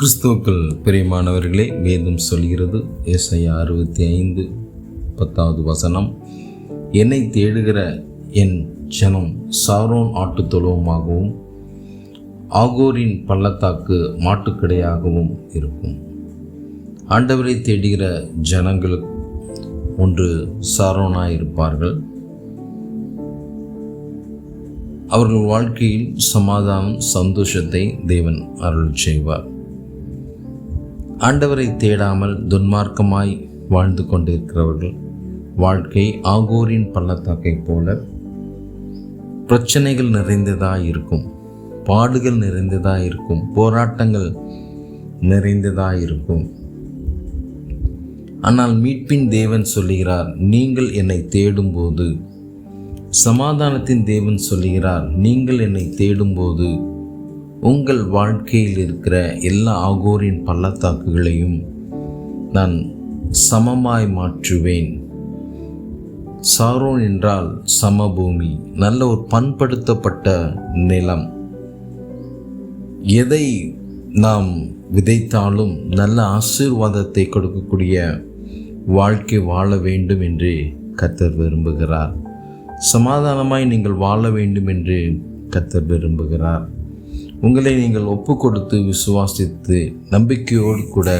கிறிஸ்துவுக்கள் பிரியமானவர்களே வேதம் சொல்கிறது ஏசாயா அறுபத்தி ஐந்து பத்தாவது வசனம் என்னை தேடுகிற என் ஜனம் சாரோன் ஆட்டுத் தொழுவமாகவும் ஆகோரின் பள்ளத்தாக்கு மாட்டுக்கடையாகவும் இருக்கும். ஆண்டவரை தேடுகிற ஜனங்களுக்கு ஒன்று சாரோனாக இருப்பார்கள் அவர்கள் வாழ்க்கையில் சமாதானம் சந்தோஷத்தை தேவன் அருள் செய்வார். ஆண்டவரை தேடாமல் துன்மார்க்கமாய் வாழ்ந்து கொண்டிருக்கிறவர்கள் வாழ்க்கை ஆகோரின் பள்ளத்தாக்கை போல பிரச்சனைகள் நிறைந்ததாக இருக்கும் பாடுகள் நிறைந்ததாக இருக்கும் போராட்டங்கள் நிறைந்ததாக இருக்கும். ஆனால் மீட்பின் தேவன் சொல்லுகிறார் நீங்கள் என்னை தேடும்போது சமாதானத்தின் தேவன் சொல்லுகிறார் நீங்கள் என்னை தேடும்போது உங்கள் வாழ்க்கையில் இருக்கிற எல்லா ஆகோரின் பள்ளத்தாக்குகளையும் நான் சமமாய் மாற்றுவேன். சாரோன் என்றால் சமபூமி நல்ல ஒரு பண்படுத்தப்பட்ட நிலம். எதை நாம் விதைத்தாலும் நல்ல ஆசீர்வாதத்தை கொடுக்கக்கூடிய வாழ்க்கை வாழ வேண்டும் என்று கத்தர் விரும்புகிறார். சமாதானமாய் நீங்கள் வாழ வேண்டும் என்று கத்தர் விரும்புகிறார். உங்களை நீங்கள் ஒப்பு கொடுத்து விசுவாசித்து நம்பிக்கையோடு கூட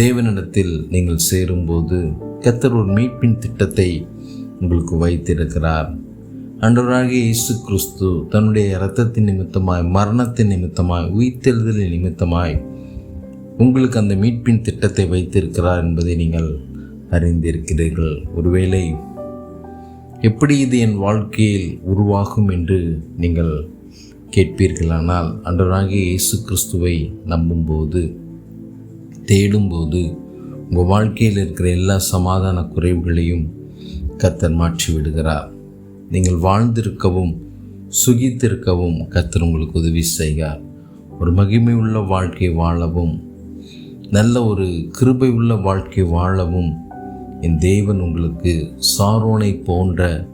தேவனிடத்தில் நீங்கள் சேரும்போது கத்தர் ஒரு மீட்பின் திட்டத்தை உங்களுக்கு வைத்திருக்கிறார். அன்றவராகிய இயேசு கிறிஸ்து தன்னுடைய இரத்தத்தின் நிமித்தமாய் மரணத்தின் நிமித்தமாய் உயிர்த்தெழுதலின் நிமித்தமாய் உங்களுக்கு அந்த மீட்பின் திட்டத்தை வைத்திருக்கிறார் என்பதை நீங்கள் அறிந்திருக்கிறீர்கள். ஒருவேளை எப்படி இது என் வாழ்க்கையில் உருவாகும் என்று நீங்கள் கேட்பீர்களானால் அன்றராகிய இயேசு கிறிஸ்துவை நம்பும்போது தேடும்போது உங்கள் வாழ்க்கையில் இருக்கிற எல்லா சமாதான குறைவுகளையும் கத்தர் மாற்றி விடுகிறார் நீங்கள் வாழ்ந்திருக்கவும் சுகித்திருக்கவும் கத்தர் உங்களுக்கு உதவி செய்கிறார். ஒரு மகிமை உள்ள வாழ்க்கை வாழவும் நல்ல ஒரு கிருபை உள்ள வாழ்க்கை வாழவும் என் தேவன் உங்களுக்கு சாரோனை போன்ற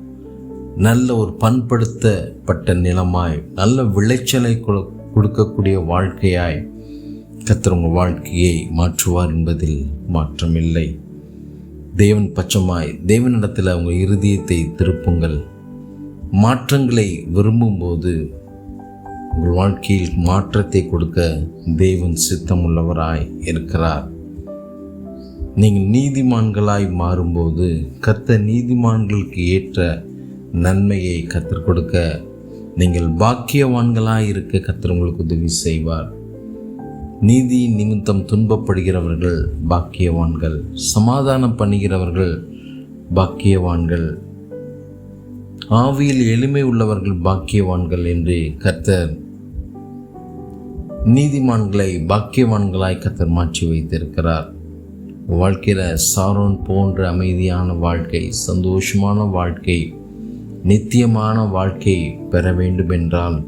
நல்ல ஒரு பண்படுத்தப்பட்ட நிலமாய் நல்ல விளைச்சலை கொடுக்கக்கூடிய வாழ்க்கையாய் கத்தர் உங்கள் வாழ்க்கையை மாற்றுவார் என்பதில் மாற்றமில்லை. தேவன் பட்சமாய் தேவனிடத்தில் உங்கள் இருதயத்தை திருப்புங்கள். மாற்றங்களை விரும்பும்போது உங்கள் வாழ்க்கையில் மாற்றத்தை கொடுக்க தேவன் சித்தமுள்ளவராய் இருக்கிறார். நீங்கள் நீதிமான்களாய் மாறும்போது கத்த நீதிமான்களுக்கு ஏற்ற நன்மையை கத்தர் கொடுக்க நீங்கள் பாக்கியவான்களாக இருக்க கத்தர் உங்களுக்கு உதவி செய்வார். நீதி நிமித்தம் துன்பப்படுகிறவர்கள் பாக்கியவான்கள் சமாதானம் பண்ணுகிறவர்கள் பாக்கியவான்கள். ஆவியில் எளிமை உள்ளவர்கள் பாக்கியவான்கள் என்று கத்தர் நீதிமான்களை பாக்கியவான்களாய் கத்தர் மாற்றி வைத்திருக்கிறார். வாழ்க்கையில் சாரோன் போன்ற அமைதியான வாழ்க்கை சந்தோஷமான வாழ்க்கை நித்தியமான வாழ்க்கை பெற வேண்டுமென்றால்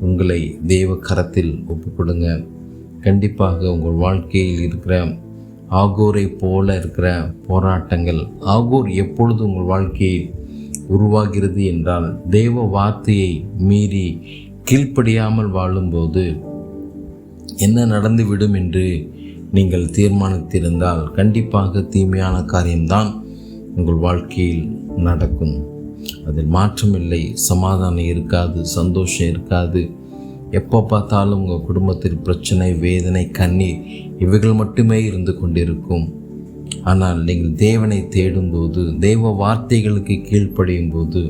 உங்களை தெய்வ கரத்தில் ஒப்புக்கொடுங்க. கண்டிப்பாக உங்கள் வாழ்க்கையில் இருக்கிற ஆகோரை போல இருக்கிற போராட்டங்கள் ஆகோர் எப்பொழுது உங்கள் வாழ்க்கையில் உருவாகிறது என்றால் தெய்வ வார்த்தையை மீறி கீழ்ப்படியாமல் வாழும்போது என்ன நடந்துவிடும் என்று நீங்கள் தீர்மானித்திருந்தால் கண்டிப்பாக தீமையான காரியம்தான் உங்கள் வாழ்க்கையில் நடக்கும். அதில் மாற்றமில்லை சமாதானம் இருக்காது சந்தோஷம் இருக்காது. எப்போ பார்த்தாலும் உங்கள் குடும்பத்தில் பிரச்சனை வேதனை கண்ணீர் இவைகள் மட்டுமே இருந்து கொண்டிருக்கும். ஆனால் நீங்கள் தேவனை தேடும்போது தேவ வார்த்தைகளுக்கு கீழ்ப்படியும் போது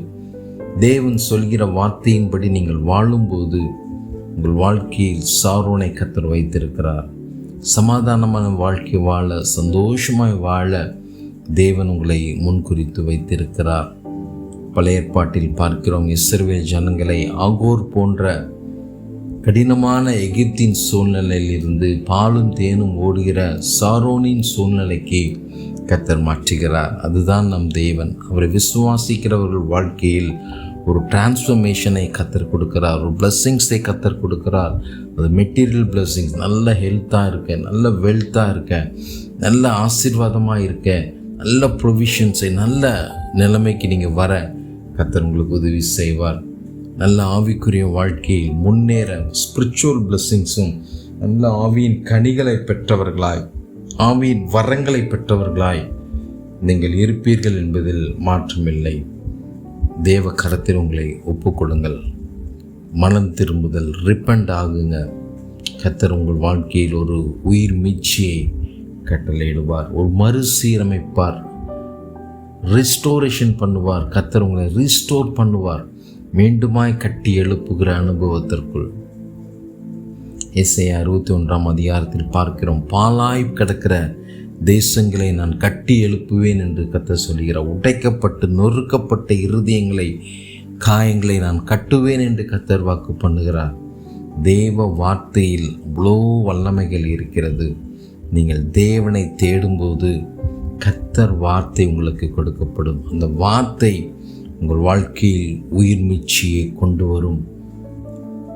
தேவன் சொல்கிற வார்த்தையின்படி நீங்கள் வாழும்போது உங்கள் வாழ்க்கையில் சாரோனை கத்தர் வைத்திருக்கிறார். சமாதானமான வாழ்க்கை வாழ சந்தோஷமாய் வாழ தேவன் உங்களை முன்குறித்து வைத்திருக்கிறார். பழைய ஏற்பாட்டில் பார்க்கிறோம். இஸ்ரவேல் ஜனங்களை ஆகோர் போன்ற கடினமான எகிப்தின் சூழ்நிலையில் இருந்து பாலும் தேனும் ஓடுகிற சாரோனின் சூழ்நிலைக்கு கத்தர் மாற்றுகிறார். அதுதான் நம் தேவன். அவரை விசுவாசிக்கிறவர்கள் வாழ்க்கையில் ஒரு டிரான்ஸ்ஃபர்மேஷனை கத்தர் கொடுக்கிறார். ஒரு பிளஸ்ஸிங்ஸை கத்தர் கொடுக்கிறார். அது மெட்டீரியல் பிளஸ்ஸிங்ஸ் நல்ல ஹெல்த்தாக இருக்க நல்ல வெல்த்தாக இருக்க நல்ல ஆசீர்வாதமாக இருக்க நல்ல ப்ரொவிஷன்ஸை நல்ல நிலைமைக்கு நீங்கள் வர கத்தர் உங்களுக்கு உதவி செய்வார். நல்ல ஆவிக்குரிய வாழ்க்கையில் முன்னேற ஸ்பிரிச்சுவல் பிளெஸ்ஸிங்ஸும் நல்ல ஆவியின் கனிகளை பெற்றவர்களாய் ஆவியின் வரங்களை பெற்றவர்களாய் நீங்கள் இருப்பீர்கள் என்பதில் மாற்றமில்லை. தேவ கரத்தில் உங்களை ஒப்புக்கொள்ளுங்கள். மனம் திரும்புதல் ரிப்பண்ட் ஆகுங்க. கத்தர் உங்கள் வாழ்க்கையில் ஒரு உயிர் மீட்சியை கட்டளையிடுவார் ஒரு மறுசீரமைப்பார். ரிஸ்டோரேஷன் பண்ணுவார். கத்தர் உங்களை ரீஸ்டோர் பண்ணுவார். மீண்டுமாய் கட்டி எழுப்புகிற அனுபவத்திற்குள். எஸ்ஐ அறுபத்தி ஒன்றாம் அதிகாரத்தில் பார்க்கிறோம். பாலாய் கிடக்கிற தேசங்களை நான் கட்டி எழுப்புவேன் என்று கத்த சொல்கிறார் உடைக்கப்பட்டு நொறுக்கப்பட்ட இருதயங்களை காயங்களை நான் கட்டுவேன் என்று கத்தர் வாக்கு பண்ணுகிறார். தேவ வார்த்தையில் அவ்வளோ வல்லமைகள் இருக்கிறது. நீங்கள் தேவனை தேடும்போது கத்தர் வார்த்தை உங்களுக்கு கொடுக்கப்படும். அந்த வார்த்தை உங்கள் வாழ்க்கையில் உயிர் மீட்சியை கொண்டு வரும்.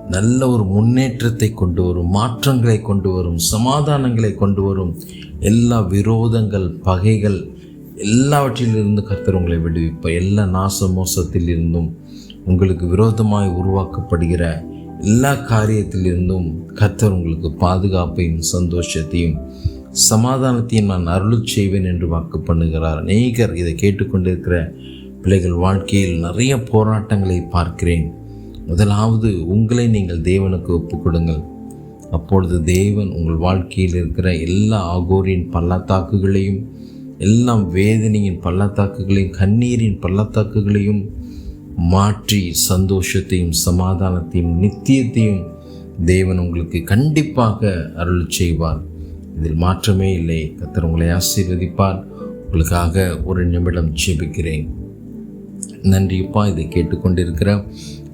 நல்ல ஒரு முன்னேற்றத்தை கொண்டு வரும். மாற்றங்களை கொண்டு வரும். சமாதானங்களை கொண்டு வரும். எல்லா விரோதங்கள் பகைகள் எல்லாவற்றிலிருந்து கர்த்தர் உங்களை விடுவிப்பார். எல்லா நாச மோசத்தில் இருந்தும் உங்களுக்கு விரோதமாய் உருவாக்கப்படுகிற எல்லா காரியத்திலிருந்தும் கர்த்தர் உங்களுக்கு பாதுகாப்பையும் சந்தோஷத்தையும் சமாதானத்தையும் நான் அருள் செய்வேன் என்று வாக்கு பண்ணுகிறார். அநேகர் இதை கேட்டுக்கொண்டிருக்கிற பிள்ளைகள் வாழ்க்கையில் நிறைய போராட்டங்களை பார்க்கிறேன். முதலாவது உங்களை நீங்கள் தேவனுக்கு ஒப்புக்கொடுங்கள். அப்பொழுது தேவன் உங்கள் வாழ்க்கையில் இருக்கிற எல்லா ஆகோரின் பள்ளத்தாக்குகளையும் எல்லாம் வேதனையின் பள்ளத்தாக்குகளையும் கண்ணீரின் பள்ளத்தாக்குகளையும் மாற்றி சந்தோஷத்தையும் சமாதானத்தையும் நித்தியத்தையும் தேவன் உங்களுக்கு கண்டிப்பாக அருள் செய்வார். இதில் மாற்றமே இல்லை. கத்தர் உங்களை ஆசீர்வதிப்பார். உங்களுக்காக ஒரு நிமிடம் ஜெபிக்கிறேன். நன்றிப்பா இதை கேட்டுக்கொண்டிருக்கிற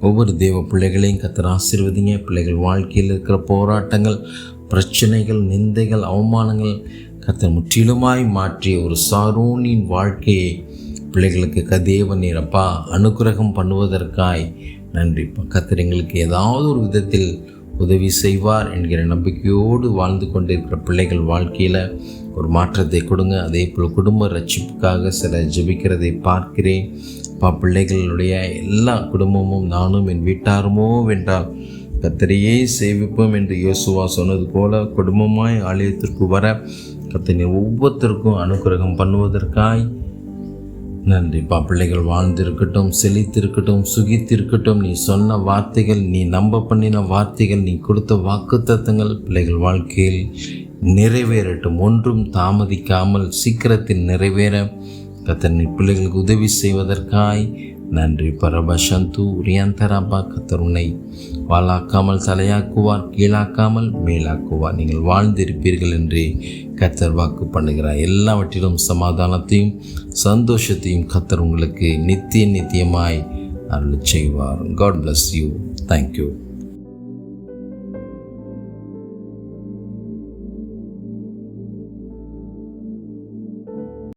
ஒவ்வொரு தேவ பிள்ளைகளையும் கத்தர் ஆசீர்வதிங்க. பிள்ளைகள் வாழ்க்கையில் இருக்கிற போராட்டங்கள் பிரச்சனைகள் நிந்தைகள் அவமானங்கள் கத்தர் முற்றிலுமாய் மாற்றிய ஒரு சாரோனின் வாழ்க்கையை பிள்ளைகளுக்கு கதேவ நீரப்பா அனுகிரகம் பண்ணுவதற்காய் நன்றிப்பா. கத்தர் எங்களுக்கு ஏதாவது ஒரு விதத்தில் உதவி செய்வார் என்கிற நம்பிக்கையோடு வாழ்ந்து கொண்டிருக்கிற பிள்ளைகள் வாழ்க்கையில் ஒரு மாற்றத்தை கொடுங்க. அதே போல் குடும்ப ரட்சிப்புக்காக சில ஜெபிக்கிறதை பார்க்கிறேன். பா பிள்ளைகளுடைய எல்லா குடும்பமும் நானும் என் வீட்டாருமோ வென்றால் கத்தரையே சேவிப்போம் என்று யோசுவா சொன்னது போல குடும்பமாய் ஆலயத்திற்கு வர கத்தனை ஒவ்வொருத்தருக்கும் அனுகிரகம் பண்ணுவதற்காய் நன்றிப்பா பிள்ளைகள் வாழ்ந்திருக்கட்டும் செழித்திருக்கட்டும் சுகித்திருக்கட்டும் நீ சொன்ன வார்த்தைகள் நீ நம்ப பண்ணின வார்த்தைகள் நீ கொடுத்த வாக்குத்தத்தங்கள் பிள்ளைகள் வாழ்க்கையில் நிறைவேறட்டும். ஒன்றும் தாமதிக்காமல் சீக்கிரத்தில் நிறைவேற. கத்தனை பிள்ளைகளுக்கு உதவி செய்வதற்காய் நன்றி பரபசந்து ரியாந்தராபா கத்தர் வாழாக்காமல் வாளாக்காமல் தலையாக்குவார் கீழாக்காமல் மேலாக்குவார். நீங்கள் வாழ்ந்திருப்பீர்கள் என்று கத்தர் வாக்கு பண்ணுகிறார். எல்லாவற்றிலும் சமாதானத்தையும் சந்தோஷத்தையும் கத்தர் உங்களுக்கு நித்திய நித்தியமாய் அருள் செய்வார். God bless you thank you